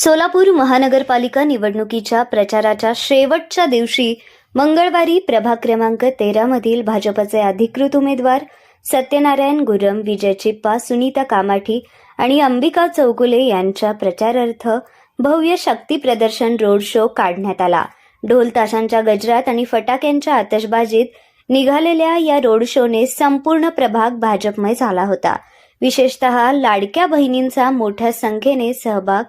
सोलापूर महानगरपालिका निवडणुकीच्या प्रचाराच्या शेवटच्या दिवशी मंगळवारी प्रभाग क्रमांक तेरामधील भाजपचे अधिकृत उमेदवार सत्यनारायण गुरम विजय चिप्पा सुनीता कामाठी आणि अंबिका चौगुले यांच्या प्रचारार्थ भव्य शक्ती प्रदर्शन रोड शो काढण्यात आला. ढोल ताशांच्या गजरात आणि फटाक्यांच्या आतषबाजीत निघालेल्या या रोड शोने संपूर्ण प्रभाग भाजपमय झाला होता. विशेषतः लाडक्या बहिणींचा मोठ्या संख्येने सहभाग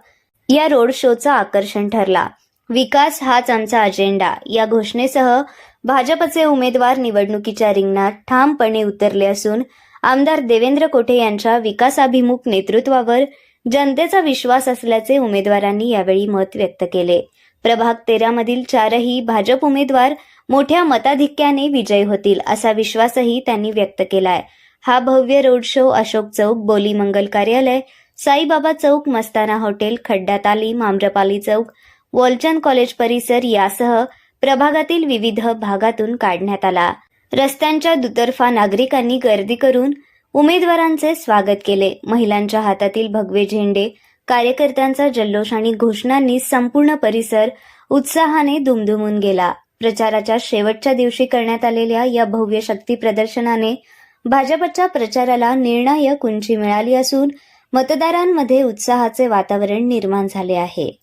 या रोड शोचं आकर्षण ठरला. विकास हाच आमचा अजेंडा या घोषणेसह भाजपचे उमेदवार निवडणुकीच्या रिंगणात ठामपणे उतरले असून आमदार देवेंद्र कोठे यांच्या विकासाभिमुख नेतृत्वावर जनतेचा विश्वास असल्याचे उमेदवारांनी यावेळी मत व्यक्त केले. प्रभाग तेरामधील चारही भाजप उमेदवार मोठ्या मताधिक्याने विजयी होतील असा विश्वासही त्यांनी व्यक्त केलाय. हा भव्य रोड शो अशोक चौक बोली मंगल कार्यालय साईबाबा चौक मस्ताना हॉटेल खड्डा तालीम आम्रपाली चौक वॉलचंद कॉलेज परिसर यासह प्रभागातील विविध भागातून काढण्यात आला. रस्त्यांच्या दुतर्फा नागरिकांनी गर्दी करून उमेदवारांचे स्वागत केले. महिलांच्या हातातील भगवे झेंडे कार्यकर्त्यांचा जल्लोष आणि घोषणांनी संपूर्ण परिसर उत्साहाने दुमदुमून गेला. प्रचाराच्या शेवटच्या दिवशी करण्यात आलेल्या या भव्य शक्ती प्रदर्शनाने भाजपच्या प्रचाराला निर्णायक उंची मिळाली असून मतदारांमध्ये उत्साहाचे वातावरण निर्माण झाले आहे.